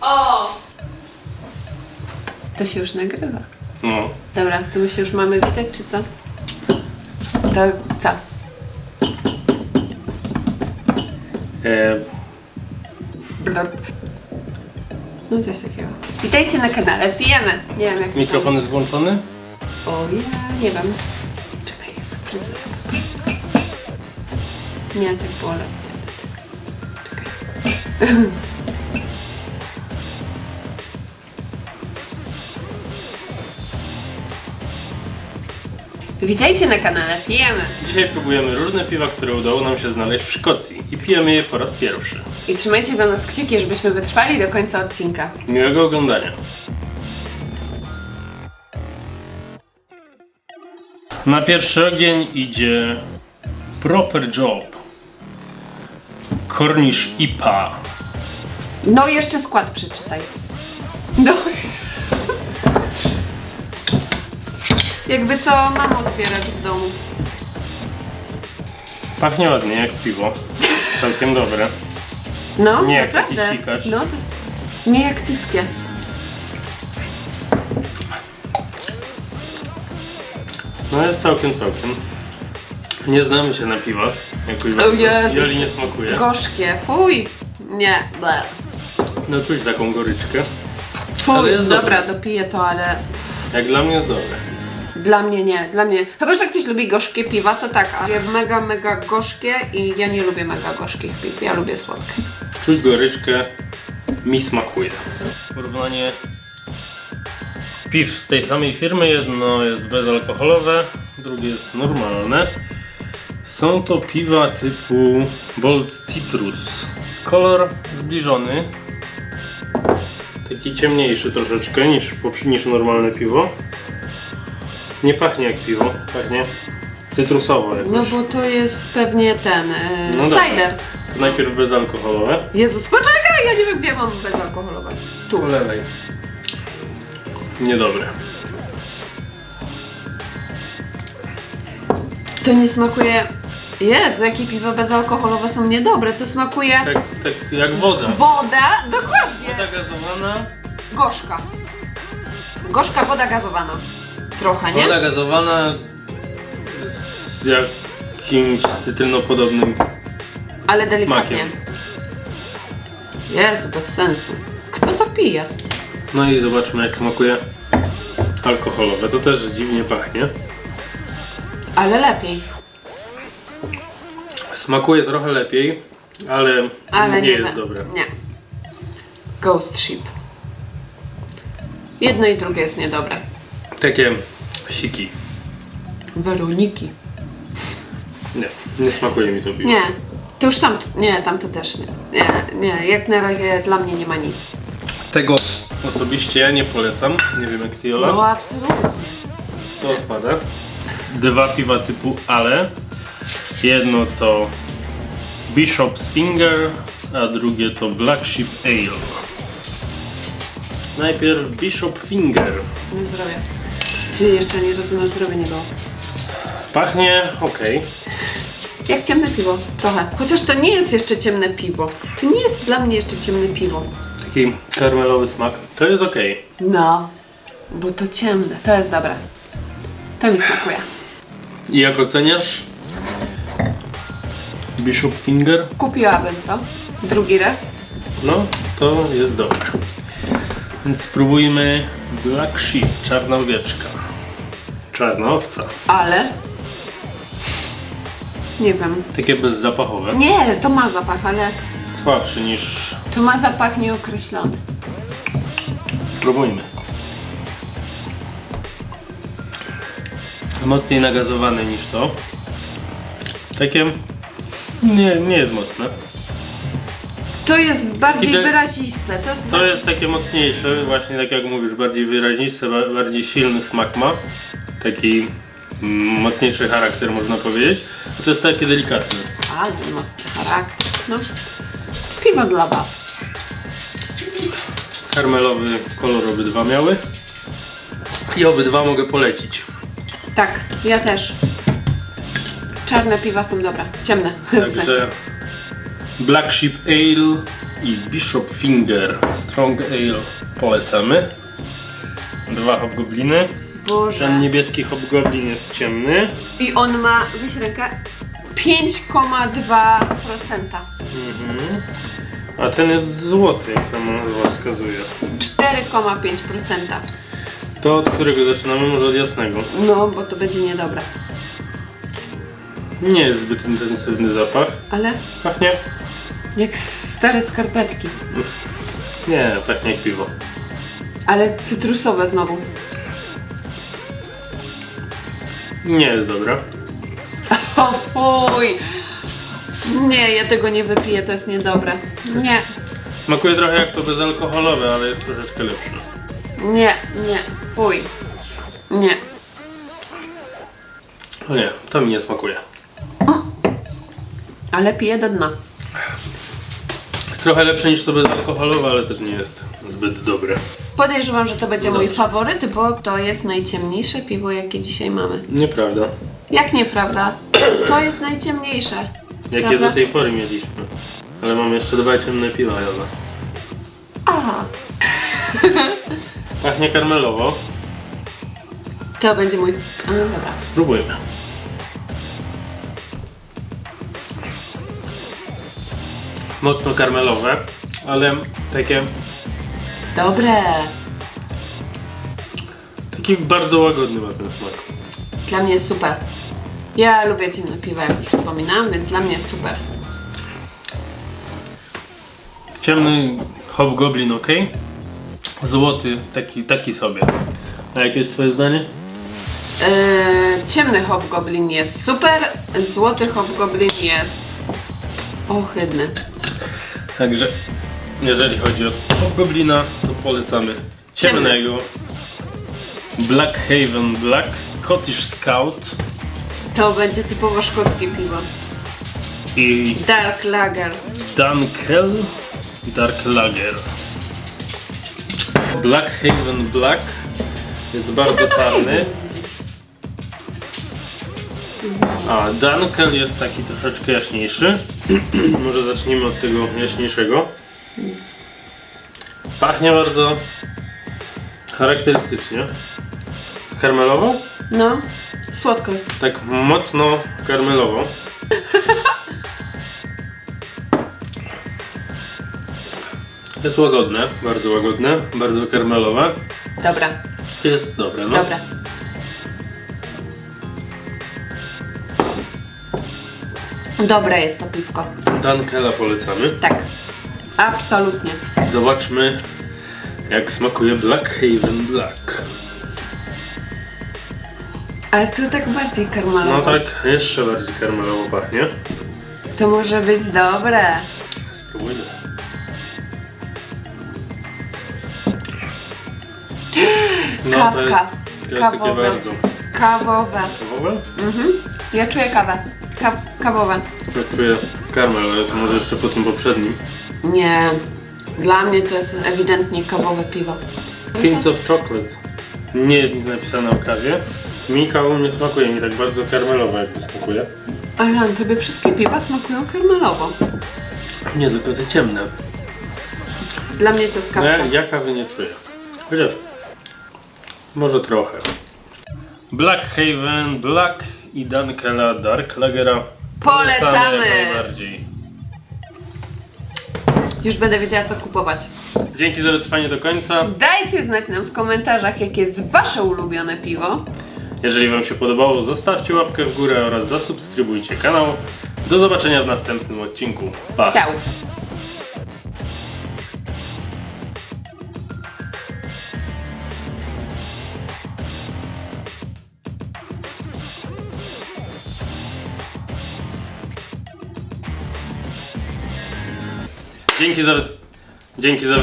O! To się już nagrywa. No. Dobra, to my się już mamy witać, czy co? To co? E, No coś takiego. Witajcie na kanale, pijemy. Nie wiem jak mikrofon jest włączony? O ja nie wiem. Czekaj, ja zafryzuję. Nie, tak było lepiej. Witajcie na kanale, pijemy. Dzisiaj próbujemy różne piwa, które udało nam się znaleźć w Szkocji i pijemy je po raz pierwszy. I trzymajcie za nas kciuki, żebyśmy wytrwali do końca odcinka. Miłego oglądania. Na pierwszy ogień idzie Proper Job. Cornish IPA. No jeszcze skład przeczytaj. No. Jakby co mam otwierać w domu. Pachnie ładnie jak piwo. Całkiem dobre. No, Nie jak naprawdę. taki sikacz. No, to jest nie jak tyskie. No jest całkiem, całkiem. Nie znamy się na piwach. Jakoś O Jezus. Joli nie smakuje. Gorzkie, fuj. Nie, ble. No czuć taką goryczkę. Ale Fuj, jest dobra, dobre. dopiję to, ale Jak dla mnie jest dobre. dla mnie nie, dla mnie. Chyba, że ktoś lubi gorzkie piwa, to tak, ale mega, mega gorzkie i ja nie lubię mega gorzkich piw, ja lubię słodkie. Czuć goryczkę, mi smakuje. Porównanie piw z tej samej firmy. Jedno jest bezalkoholowe, drugie jest normalne. Są to piwa typu Bold Citrus. Kolor zbliżony. Taki ciemniejszy troszeczkę niż, niż normalne piwo. Nie pachnie jak piwo, pachnie cytrusowo jakoś. No bo to jest pewnie ten, e, No dobra. cider. To najpierw bezalkoholowe. Jezus, poczekaj, ja nie wiem gdzie mam bezalkoholowe. Tu. Polewaj. Niedobre. To nie smakuje... Jezu, jakie piwa bezalkoholowe są niedobre, to smakuje... Tak, tak jak woda. Woda, dokładnie. Woda gazowana. Gorzka. Gorzka woda gazowana. Trochę, nie? Woda gazowana z jakimś cytrynopodobnym. Ale delikatnie. smakiem. Jezu, bez sensu. Kto to pije? No i zobaczmy jak smakuje alkoholowe. To też dziwnie pachnie. Ale lepiej. Smakuje trochę lepiej, ale, Ale nie, nie, jest dobre. Nie. Ghost Ship. Jedno i drugie jest niedobre. Takie siki. Weroniki. Nie, nie smakuje mi to piwo. Nie. To już tam, nie, tam to też nie. Nie, nie, jak na razie dla mnie nie ma nic. Tego osobiście ja nie polecam. Nie wiem jak ty Jola. No absolutnie. To odpada. Dwa piwa typu Ale. Jedno to Bishop's Finger, a drugie to Black Sheep Ale. Najpierw Bishop Finger. Nie zdrowie. Ty jeszcze nie rozumiem, zdrowie nie było. Pachnie ok. Jak ciemne piwo, trochę. Chociaż to nie jest jeszcze ciemne piwo. To nie jest dla mnie jeszcze ciemne piwo. Taki karmelowy smak. To jest ok. No, bo to ciemne. To jest dobre. To mi smakuje. I jak oceniasz? Bishop Finger? Kupiłabym to. Drugi raz. No, to jest dobre. Więc spróbujmy Black Sheep, czarna owieczka. Czarna owca. Ale... Nie wiem. Takie bezzapachowe. Nie, to ma zapach, ale Słabszy niż to ma zapach nieokreślony. Spróbujmy. Mocniej nagazowane niż to. Takie nie, nie jest mocne. To jest bardziej Idę- wyraziste. To jest... To jest takie mocniejsze, właśnie tak jak mówisz, bardziej wyraźnisty, ba- bardziej silny smak ma. Taki mm, mocniejszy charakter można powiedzieć. A to jest takie delikatne. Ale mocny charakter. No. Piwo dla bab. Karmelowy kolor obydwa miały. I obydwa mogę polecić. Tak, ja też. Czarne piwa są dobre. Ciemne. w sensie. Także Black Sheep Ale i Bishop Finger Strong Ale polecamy. Dwa hobgobliny. Boże. Ten niebieski hobgoblin jest ciemny. I on ma, weź rękę, 5,2%. Mhm. A ten jest złoty, jak sama nazwa wskazuje. 4,5%. To od którego zaczynamy? Może od jasnego. No, bo to będzie niedobre. Nie jest zbyt intensywny zapach. Ale Pachnie? jak stare skarpetki. Nie, pachnie jak piwo. Ale cytrusowe znowu. Nie jest dobra. O fuj! Nie, ja tego nie wypiję, to jest niedobre. Nie, Smakuje trochę jak to bezalkoholowe, ale jest troszeczkę lepsze. nie, nie, fuj. Nie. O nie, to mi nie smakuje. Ale piję do dna. Jest trochę lepsze niż to bezalkoholowe, ale też nie jest zbyt dobre. Podejrzewam, że to będzie mój Dobrze. faworyt, bo to jest najciemniejsze piwo, jakie dzisiaj mamy. Nieprawda. Jak nieprawda? To jest najciemniejsze. Jakie Prawda? do tej pory mieliśmy. Ale mam jeszcze dwa ciemne piwa, Jola. Aha, Pachnie karmelowo. to będzie mój... A, dobra. Spróbujmy. Mocno karmelowe, ale takie, Dobre. taki bardzo łagodny ma ten smak. Dla mnie jest super. Ja lubię ciemne piwa, jak już wspominałam, więc dla mnie jest super. Ciemny hobgoblin ok. Złoty taki, taki sobie. A jakie jest twoje zdanie? Yy, ciemny hobgoblin jest super, złoty hobgoblin jest ohydny. Także jeżeli chodzi o hobgoblina, to polecamy ciemnego. Black Haven Black Scottish Scout To będzie typowo szkockie piwo. i Dark Lager. Dunkel Dark Lager. Black Haven Black jest bardzo czarny. A Dunkel jest taki troszeczkę jaśniejszy. Może zacznijmy od tego jaśniejszego. Pachnie bardzo charakterystycznie. Karmelowo? No, słodko. Tak mocno karmelowo. Jest łagodne, bardzo łagodne, bardzo karmelowe. Dobra, Jest dobre, no. dobra. Dobre jest to piwko. Dankela polecamy. Tak, absolutnie. Zobaczmy jak smakuje Black Haven Black. Ale to tak bardziej karmelowo. No tak, jeszcze bardziej karmelowo pachnie. To może być dobre. Spróbujmy. No to jest, Kawka. to jest takie Kawowe. bardzo. Kawowe. Kawowe? Mhm. Ja czuję kawę. Kaw kawowe. Ja czuję karmel, ale to może jeszcze po tym poprzednim. Nie. Dla mnie to jest ewidentnie kawowe piwo. Hints of Chocolate. Nie jest nic napisane o kawie. Mi kawą nie smakuje, mi tak bardzo karmelowo jakby smakuje. Ale tobie wszystkie piwa smakują karmelowo. Nie, tylko te ciemne. Dla mnie to jest No kawka. ja, ja kawy nie czuję. Chociaż może trochę. Black Haven, Black i Dankela Dark Lagera. Polecamy! jak najbardziej. Już będę wiedziała co kupować. Dzięki za wytrwanie do końca. Dajcie znać nam w komentarzach, jakie jest wasze ulubione piwo. Jeżeli Wam się podobało, zostawcie łapkę w górę oraz zasubskrybujcie kanał. Do zobaczenia w następnym odcinku. Pa! Ciao! Dzięki za, Dzięki za,